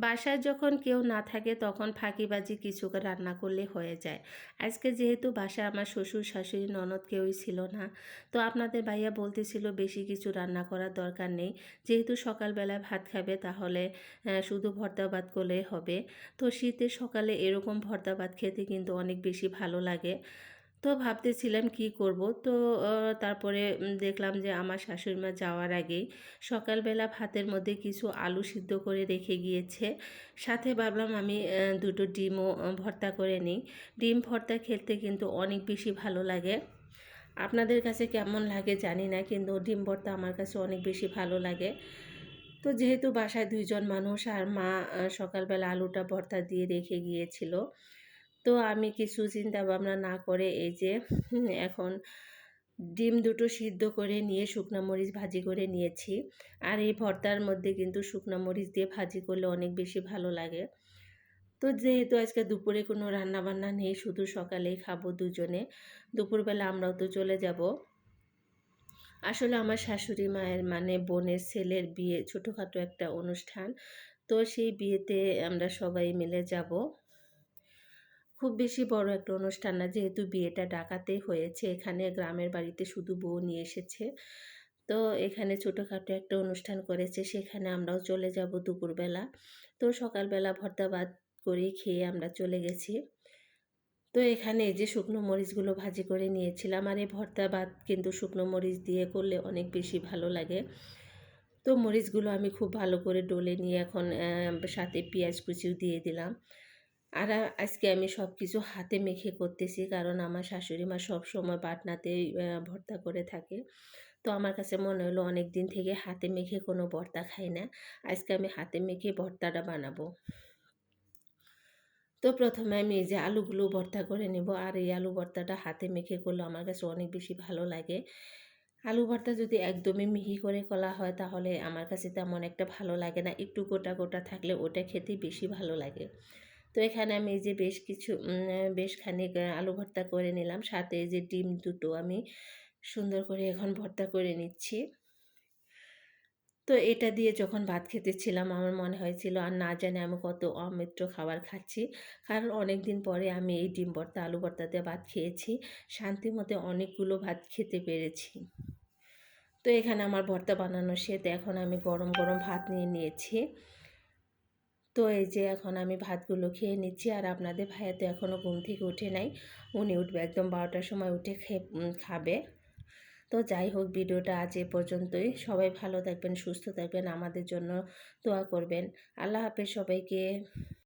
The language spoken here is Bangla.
বাসায় যখন কেউ না থাকে তখন ফাঁকিবাজি কিছু রান্না করলে হয়ে যায়। আজকে যেহেতু বাসায় আমার শ্বশুর, শাশুড়ি, ননদ কেউই ছিল না, তো আপনাদের ভাইয়া বলতেছিল বেশি কিছু রান্না করার দরকার নেই। যেহেতু সকালবেলায় ভাত খাবে তাহলে শুধু ভর্তা ভাত করলেই হবে। তো শীতের সকালে এরকম ভর্তা ভাত খেতে কিন্তু অনেক বেশি ভালো লাগে। তো ভাবতেছিলাম কি করব। তো তারপরে দেখলাম যে আমার শাশুড়ি মা যাওয়ার আগেই সকালবেলা ভাতের মধ্যে কিছু আলু সিদ্ধ করে রেখে গিয়েছে। সাথে ভাবলাম আমি দুটো ডিমও ভর্তা করে নিই। ডিম ভর্তা খেতে কিন্তু অনেক বেশি ভালো লাগে। আপনাদের কাছে কেমন লাগে জানি না, কিন্তু ডিম ভর্তা আমার কাছে অনেক বেশি ভালো লাগে। তো যেহেতু বাসায় দুইজন মানুষ আর মা সকালবেলা আলুটা ভর্তা দিয়ে রেখে গিয়েছিল তো আমি কিছু চিন্তা ভাবনা না করে এই যে এখন ডিম দুটো সিদ্ধ করে নিয়ে শুকনো মরিচ ভাজি করে নিয়েছি। আর এই ভর্তার মধ্যে কিন্তু শুকনো মরিচ দিয়ে ভাজি করলে অনেক বেশি ভালো লাগে। তো যেহেতু আজকে দুপুরে কোনো রান্না বান্না নেই, শুধু সকালেই খাব দুজনে, দুপুরবেলা আমরাও তো চলে যাব। আসলে আমার শাশুড়ি মায়ের মানে বোনের ছেলের বিয়ে ছোটোখাটো একটা অনুষ্ঠান, তো সেই বিয়েতে আমরা সবাই মিলে যাব। খুব বেশি বড় একটা অনুষ্ঠান না, যেহেতু বিয়েটা ঢাকাতেই হয়েছে, এখানে গ্রামের বাড়িতে শুধু বউ নিয়ে এসেছে। তো এখানে ছোটোখাটো একটা অনুষ্ঠান করেছে, সেখানে আমরাও চলে যাব দুপুরবেলা। তো সকালবেলা ভর্তা ভাত করে খেয়ে আমরা চলে গেছি। তো এখানে যে শুকনো মরিচগুলো ভাজি করে নিয়েছিলাম, আর এই ভর্তা ভাত কিন্তু শুকনো মরিচ দিয়ে করলে অনেক বেশি ভালো লাগে। তো মরিচগুলো আমি খুব ভালো করে ডলে নিয়ে এখন সাথে পেঁয়াজ কুচিও দিয়ে দিলাম। আর আজকে আমি সব কিছু হাতে মেখে করতেছি কারণ আমার শাশুড়ি মা সব সময় বাটনাতেই ভর্তা করে থাকে। তো আমার কাছে মনে হলো অনেক দিন থেকে হাতে মেখে কোনো ভর্তা খাই না। আজকে আমি হাতে মেখে ভর্তাটা বানাবো। তো প্রথমে আমি এই যে আলুগুলো ভর্তা করে নেব। আর এই আলু ভর্তাটা হাতে মেখে করলে আমার কাছে অনেক বেশি ভালো লাগে। আলু ভর্তা যদি একদমই মিহি করে করা হয় তাহলে আমার কাছে তেমন একটা ভালো লাগে না। একটু গোটা গোটা থাকলে ওটা খেতে বেশি ভালো লাগে। তো এখানে আমি এই যে বেশ কিছু বেশ খানিক আলু ভর্তা করে নিলাম। সাথে যে ডিম দুটো আমি সুন্দর করে এখন ভর্তা করে নিচ্ছি। তো এটা দিয়ে যখন ভাত খেতেছিলাম, আমার মনে হয়েছিল, আর না জানি আমি কত অমিত্র খাবার খাচ্ছি। কারণ অনেক দিন পরে আমি এই ডিম ভর্তা, আলু ভর্তা দিয়ে ভাত খেয়েছি। শান্তি মতে অনেকগুলো ভাত খেতে পেরেছি। তো এখানে আমার ভর্তা বানানো শেষ এখন আমি গরম গরম ভাত নিয়ে নিয়েছি। তো এই যে এখন আমি ভাতগুলো খেয়ে নিচ্ছি আর আপনাদের ভাইয়া তো এখনও ঘুম থেকে উঠে নাই। উনি উঠবে একদম বারোটার সময় উঠে খেয়ে খাবে। তো যাই হোক, ভিডিওটা আজ এ পর্যন্তই। সবাই ভালো থাকবেন, সুস্থ থাকবেন, আমাদের জন্য দোয়া করবেন। আল্লাহ হাফেজ সবাইকে।